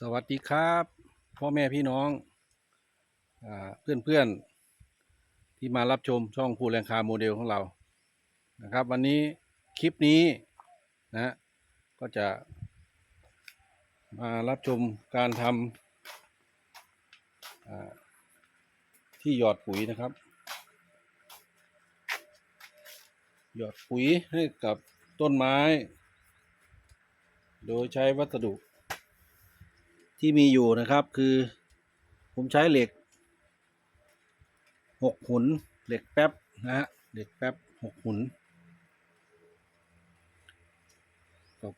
สวัสดีครับพ่อแม่พี่น้องเพื่อนเพื่อนๆที่มารับชมช่องผู้แรงคาโมเดลของเรานะครับ วันนี้คลิปนี้นะก็จะ มารับชมการทำที่หยอดปุ๋ยนะครับ หยอดปุ๋ยให้กับต้นไม้ โดยใช้วัสดุ ที่มีอยู่นะครับคือ ผมใช้เหล็กหกหุนเหล็กแป๊บนะฮะเหล็กแป๊บหกหุน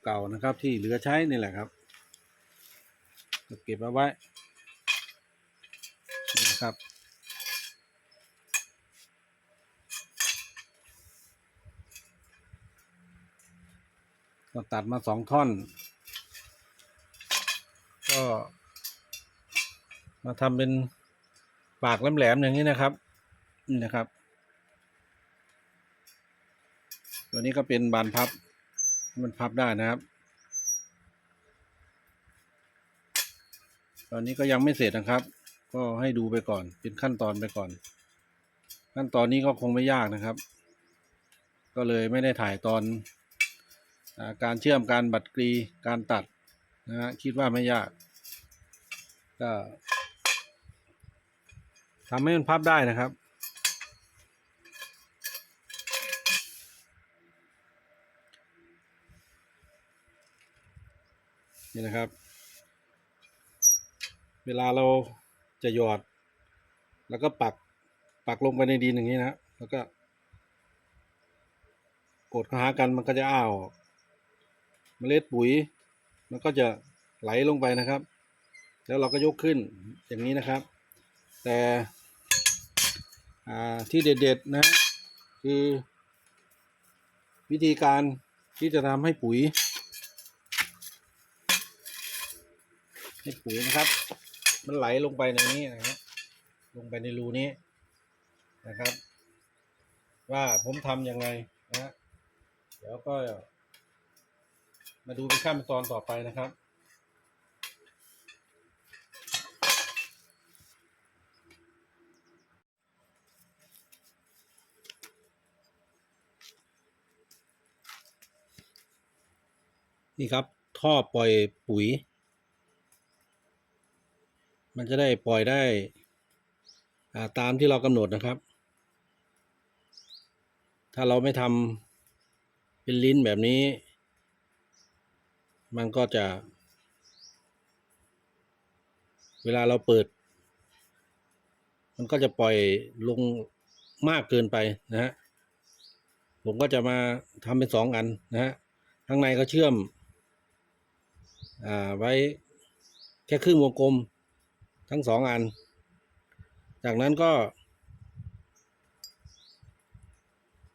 เก่าๆนะครับที่เหลือใช้นี่แหละครับเก็บเอาไว้นี่นะครับก็ตัดมาสองท่อน ก็มาทำเป็นปากแหลมๆอย่างนี้นะครับนี่นะครับ ตัวนี้ก็เป็นบานพับ มันพับได้นะครับ ตอนนี้ก็ยังไม่เสร็จนะครับ ก็ให้ดูไปก่อน เป็นขั้นตอนไปก่อน ขั้นตอนนี้ก็คงไม่ยากนะครับ ก็เลยไม่ได้ถ่ายตอนอการเชื่อมการบัดกรีการตัดนะฮะคิดว่าไม่ยาก ก็ทำให้มันพับได้นะครับ นี่นะครับ เวลาเราจะหยอด แล้วก็ปักปักลงไปในดินอย่างนี้นะแล้วก็กดเข้าหากันมันก็จะอ้าวเมล็ดปุ๋ย มันก็จะไหลลงไปนะครับ แล้วเราก็ยกขึ้นอย่างนี้นะครับ แต่ที่เด็ดๆนะ คือวิธีการที่จะทำให้ปุ๋ย ให้ปุ๋ยนะครับ มันไหลลงไปในนี้นะครับลงไปในรูนี้นะครับ ว่าผมทำยังไงนะเดี๋ยวก็มาดูเป็นขั้นตอนต่อไปนะครับ นี่ครับ ท่อปล่อยปุ๋ย มันจะได้ปล่อยได้าตามที่เรากำหนดนะครับ ถ้าเราไม่ทำเป็นลิ้นแบบนี้ มันก็จะ เวลาเราเปิด มันก็จะปล่อยลงมากเกินไปนะฮะผมก็จะมาทำเป็นสองอันนะฮะข้างในก็เชื่อม อ่าไว้แค่ครึ่งวงกลมทั้งสองอัน จากนั้นก็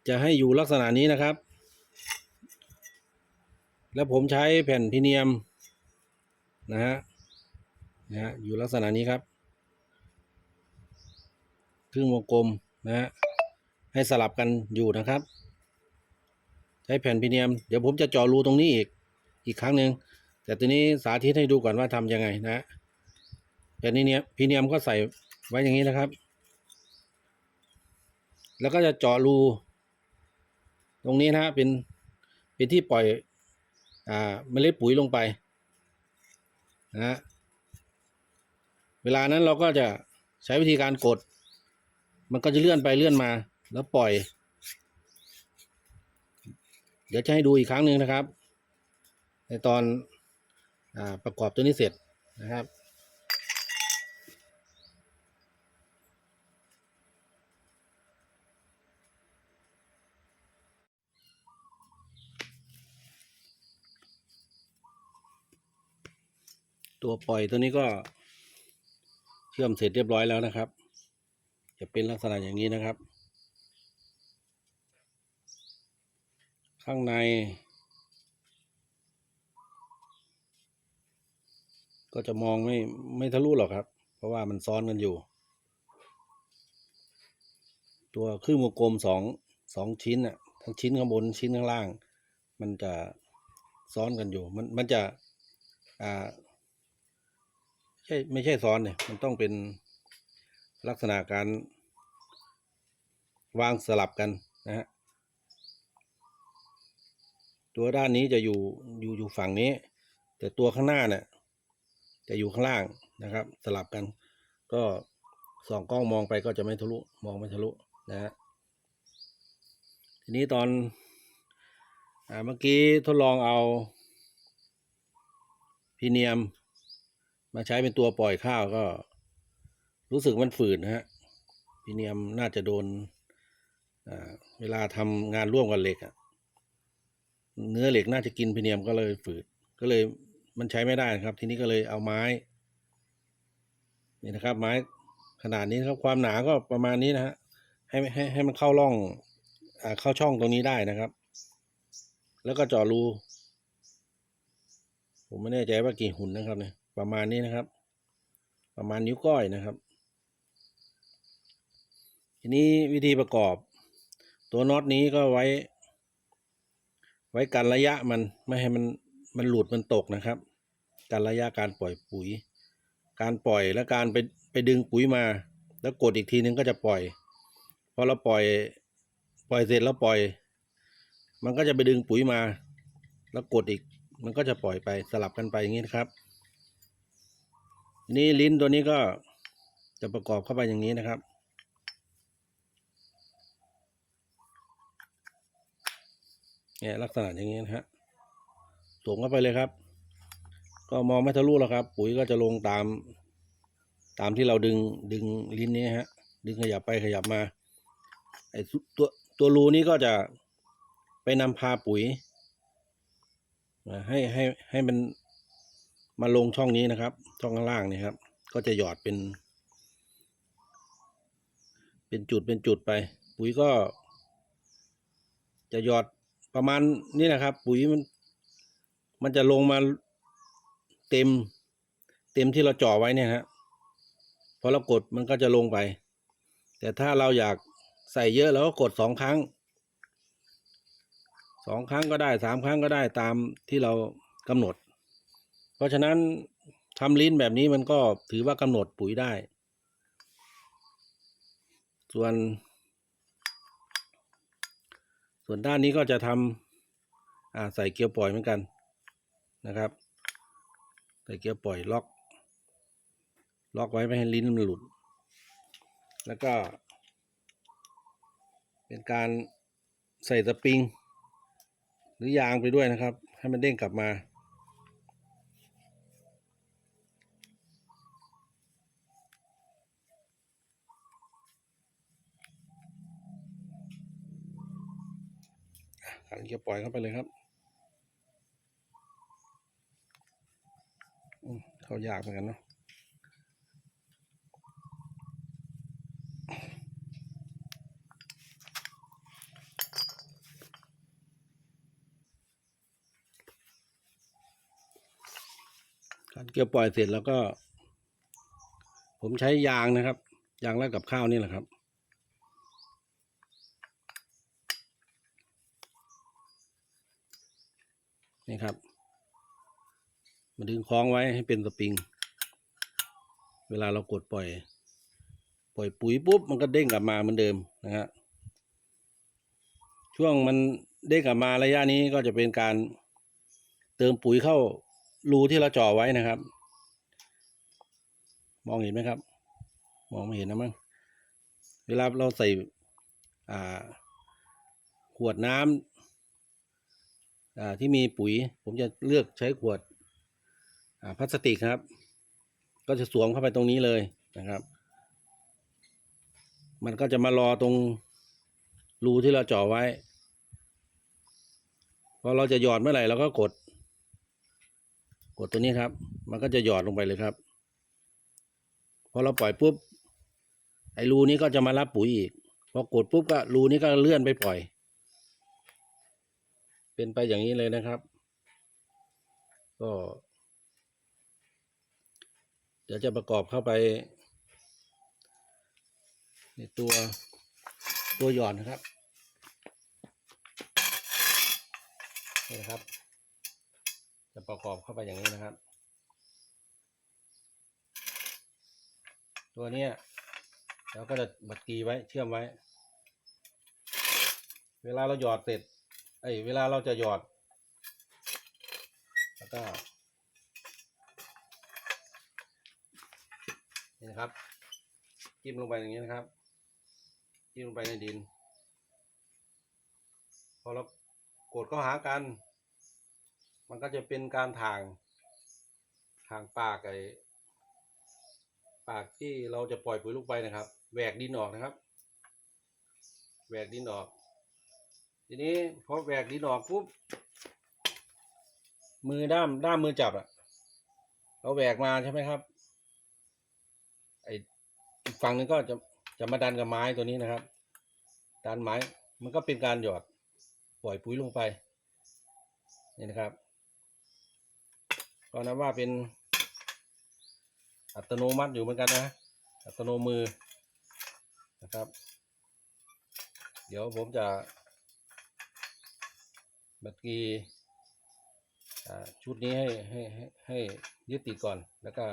จะให้อยู่ลักษณะนี้นะครับ แล้วผมใช้แผ่นพิเนียมนะฮะนะฮะอยู่ลักษณะนี้ครับ ครึ่งวงกลมนะฮะให้สลับกันอยู่นะครับ ใช้แผ่นพิเนียม เดี๋ยวผมจะเจาะรูตรงนี้อีกอีกครั้งหนึ่ง แต่ตัวนี้สาธิตให้ดูก่อนว่าทำยังไงนะแผ่นนี้เนี่ยพิเนียมก็ใส่ไว้อย่างนี้นะครับ แล้วก็จะเจาะรู ตรงนี้นะฮะเป็นเป็นที่ปล่อยอ่าเมล็ดปุ๋ยลงไปนะฮะเวลานั้นเราก็จะใช้วิธีการกด มันก็จะเลื่อนไปเลื่อนมาแล้วปล่อย เดี๋ยวจะให้ดูอีกครั้งหนึ่งนะครับ ในตอน ประกอบตัวนี้เสร็จนะครับ ตัวปล่อยตัวนี้ก็เชื่อมเสร็จเรียบร้อยแล้วนะครับ จะเป็นลักษณะอย่างนี้นะครับ ข้างใน ก็จะมองไม่ไม่ทะลุหรอกครับ เพราะว่ามันซ้อนกันอยู่ ตัวครึ่งวงกลมสองสองชิ้นอะทั้งชิ้นข้างบนชิ้นข้างล่าง มันจะซ้อนกันอยู่ มันมันจะอ่าใช่ไม่ใช่ซ้อนเนี่ย มันต้องเป็นลักษณะการวางสลับกันนะฮะตัวด้านนี้จะอยู่อยู่อยู่ฝั่งนี้ แต่ตัวข้างหน้าเนี่ย จะอยู่ข้างล่างนะครับ สลับกัน ก็ส่องกล้องมองไปก็จะไม่ทะลุมองไม่ทะลุนะฮะทีนี้ตอนอาเมื่อกี้ทดลองเอาพีเนียม มาใช้เป็นตัวปล่อยข้าวก็ รู้สึกมันฝืดนะฮะพีเนียมน่าจะโดนเวลาทำงานร่วมกับเหล็กอะเนื้อเหล็กน่าจะกินพีเนียมก็เลยฝืดก็เลย มันใช้ไม่ได้ครับ ทีนี้ก็เลยเอาไม้ นี่นะครับ ไม้ขนาดนี้ครับ ความหนาก็ประมาณนี้นะฮะให้ให้ให้มันเข้าร่องอ่าเข้าช่องตรงนี้ได้นะครับ แล้วก็เจาะรูผมไม่แน่ใจว่ากี่หุ่นนะครับเนี่ยประมาณนี้นะครับ ประมาณนิ้วก้อยนะครับ ทีนี้วิธีประกอบ ตัวน็อตนี้ก็ไว้ ไว้กันระยะมันไม่ให้มัน มันหลุดมันตกนะครับกันระยะการปล่อยปุ๋ย การปล่อยและการไปไปดึงปุ๋ยมา แล้วกดอีกทีนึงก็จะปล่อยพอเราปล่อยปล่อยเสร็จแล้วปล่อย มันก็จะไปดึงปุ๋ยมา แล้วกดอีก มันก็จะปล่อยไปสลับกันไปอย่างนี้นะครับ นี้ลิ้นตัวนี้ก็จะประกอบเข้าไปอย่างนี้นะครับเนี่ยลักษณะอย่างนี้นะฮะ สวมเข้าไปเลยครับ ก็มองไม่ทะลุแล้วครับ ปุ๋ยก็จะลงตาม ตามที่เราดึงดึงลิ้นนี้ฮะ ดึงขยับไปขยับมาไอ้ตัวตัวรูนี้ก็จะไปนำพาปุ๋ยอ่าให้ให้ให้มันมาลงช่องนี้นะครับ ช่องข้างล่างนี่ครับ ก็จะหยอดเป็น เป็นจุดเป็นจุดไป ปุ๋ยก็ จะหยอดประมาณนี้นะครับ ปุ๋ยมัน มันจะลงมาเต็ม เต็มที่เราจ่อไว้เนี่ยฮะพอเรากดมันก็จะลงไป แต่ถ้าเราอยากใส่เยอะเราก็กดสองครั้งสองครั้งก็ได้สามครั้งก็ได้ตามที่เรากำหนด เพราะฉะนั้นทำลิ้นแบบนี้มันก็ถือว่ากำหนดปุ๋ยได้ ส่วน ส่วนด้านนี้ก็จะทำใส่เกียร์ปล่อยเหมือนกัน นะครับใส่เกียร์ปล่อยล็อก ล็อกไว้ไม่ให้ลิ้นมันหลุด แล้วก็ เป็นการใส่สปริง หรือยางไปด้วยนะครับ ให้มันเด้งกลับมา ขันเกียร์ปล่อยเข้าไปเลยครับอืม เข้ายากเหมือนกันเนาะการเกียวปล่อยเสร็จแล้วก็ ผมใช้ยางนะครับ ยางแลกกับข้าวนี่แหละครับ นี่ครับ มาดึงคล้องไว้ให้เป็นสปริง เวลาเรากดปล่อย ปล่อยปุ๋ยปุ๊บมันก็เด้งกลับมาเหมือนเดิมนะฮะช่วงมันเด้งกลับมาระยะนี้ก็จะเป็นการเติมปุ๋ยเข้ารูที่เราจ่อไว้นะครับ มองเห็นไหมครับ มองไม่เห็นนะมั้งเวลาเราใส่ขวดน้ำที่มีปุ๋ย ผมจะเลือกใช้ขวด พลาสติกครับ ก็จะสวมเข้าไปตรงนี้เลยนะครับ มันก็จะมารอตรงรูที่เราเจ่อไว้พอเราจะหยอดเมื่อไหร่เราก็กด กดตัวนี้ครับ มันก็จะหยอดลงไปเลยครับพอเราปล่อยปุ๊บไอ้รูนี้ก็จะมารับปุ๋ยอีกพอกดปุ๊บก็รูนี้ก็เลื่อนไปปล่อย เป็นไปอย่างนี้เลยนะครับ ก็ ดี๋ยวจะประกอบเข้าไป ในตัวตัวหย่อนนะครับนี่นะครับ จะประกอบเข้าไปอย่างนี้นะครับ ตัวเนี้ยเราก็จะบัดกีไว้เชื่อมไว้ เวลาเราหยอดเสร็จไอ้เวลาเราจะหยอด แล้วก็ นี่นะครับ จิ้มลงไปอย่างนี้นะครับ จิ้มลงไปในดิน พอเรากดเข้าหากัน มันก็จะเป็นการทางทางปากไอ้ปากที่เราจะปล่อยปุ๋ยลงไปนะครับแหวกดินออกนะครับแหวกดินออก ทีนี้พอแหวกดินออกปุ๊บมือด้ามด้ามมือจับอะเราแหวกมาใช่ไหมครับ อีกฝั่งหนึงก็จะจะมาดันกับไม้ตัวนี้นะครับ ดันไม้มันก็เป็นการหยอดปล่อยปุ๋ยลงไปนี่นะครับ ก็นับว่าเป็น อัตโนมัติอยู่เหมือนกันนะ อัตโนมือนะครับ เดี๋ยวผมจะบัตรกีชุดนี้ให้ให้ให้ให้ยึดติดก่อนแล้วก็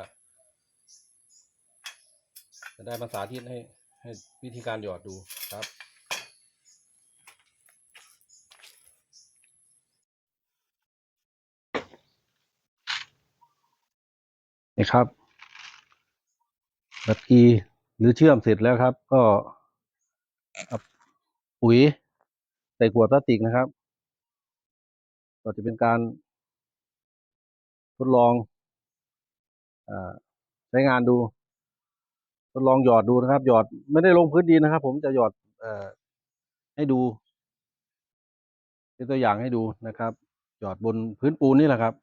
จะได้มาสาธิตให้ให้วิธีการหยอดดูครับ นี่ครับบัตรกีหรือเชื่อมเสร็จแล้วครับ ก็อาปุ๋ยใส่ขวดพลาสติกนะครับ ก็จะเป็นการทดลองอใช้งานดู ทดลองหยอดดูนะครับ หยอดไม่ได้ลงพื้นดินนะครับ ผมจะหยอดเอ่อให้ดู เป็นตัวอย่างให้ดูนะครับ หยอดบนพื้นปูนนี่แหละครับ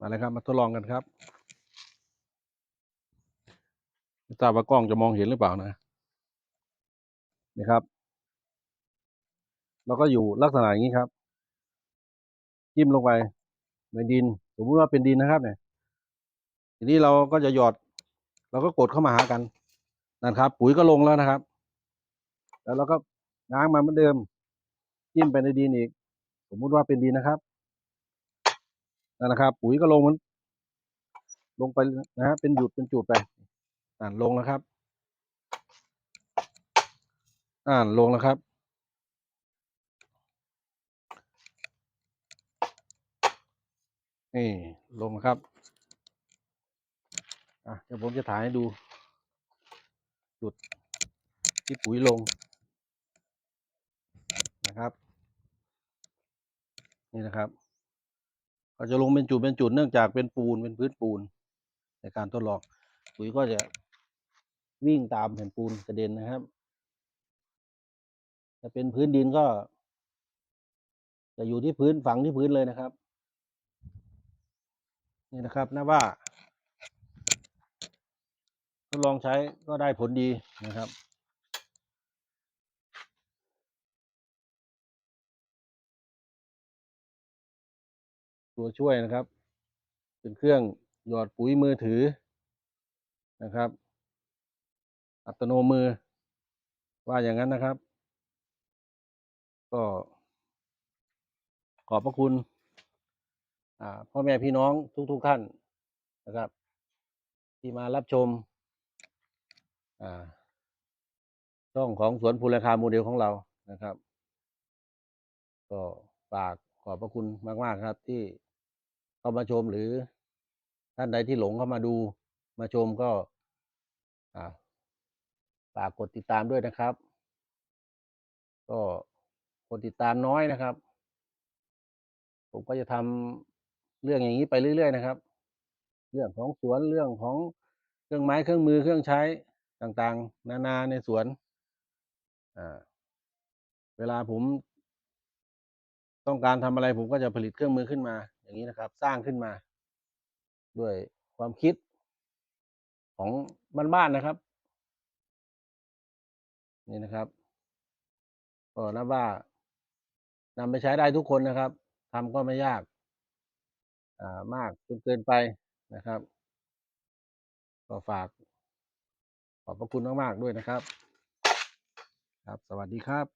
มาเลยครับ มาทดลองกันครับไม่ทราบว่ากล้องจะมองเห็นหรือเปล่านะนี่ครับเราก็อยู่ลักษณะอย่างนี้ครับ จิ้มลงไปในดิน สมมติว่าเป็นดินนะครับเนี่ย ทีนี้เราก็จะหยอด เราก็กดเข้ามาหากันนั่นครับ ปุ๋ยก็ลงแล้วนะครับ แล้วเราก็ง้างมาเหมือนเดิมจิ้มไปในดินอีก สมมุติว่าเป็นดินนะครับนั่นนะครับ ปุ๋ยก็ลงมันลงไปนะฮะเป็นหยุดเป็นจุดไปอ่านลงแล้วครับ อ่านลงแล้วครับ นี่ลงนะครับ อะเดี๋ยวผมจะถ่ายให้ดูจุดที่ปุ๋ยลงนะครับ นี่นะครับ ก็จะลงเป็นจุดเป็นจุดเนื่องจากเป็นปูนเป็นพื้นปูน ในการทดลองปุ๋ยก็จะวิ่งตามแผ่นปูนกระเด็นนะครับถ้าเป็นพื้นดินก็ จะอยู่ที่พื้นฝังที่พื้นเลยนะครับ นี่นะครับนะว่า ดลองใช้ก็ได้ผลดีนะครับตัวช่วยนะครับ เป็นเครื่องหยอดปุ๋ยมือถือนะครับ อัตโนมือ ว่าอย่างนั้นนะครับ ก็ขอบพระคุณพ่อแม่พี่น้องทุกๆทท่านนะครับ ที่มารับชม ช่องของสวนภูราคาโมเดลของเรานะครับ ก็ฝากขอบพระคุณมากๆครับ ที่เข้ามาชมหรือท่านใดที่หลงเข้ามาดูมาชมก็อ่าฝากกดติดตามด้วยนะครับ ก็กดติดตามน้อยนะครับ ผมก็จะทำเรื่องอย่างนี้ไปเรื่อย ๆ นะครับ เรื่องของสวนเรื่องของเครื่องไม้เครื่องมือเครื่องใช้ ต่างๆ นานาในสวนอ่าเวลาผม ต้องการทำอะไรผมก็จะผลิตเครื่องมือขึ้นมา อย่างนี้นะครับ สร้างขึ้นมา ด้วยความคิดของบ้านๆนะครับ นี่นะครับก็นับว่านำไปใช้ได้ทุกคนนะครับทำก็ไม่ยาก อ่ามากจนเกินไปนะครับ ก็ฝาก ขอบพระคุณมาก ๆ ด้วยนะครับ ครับ สวัสดีครับ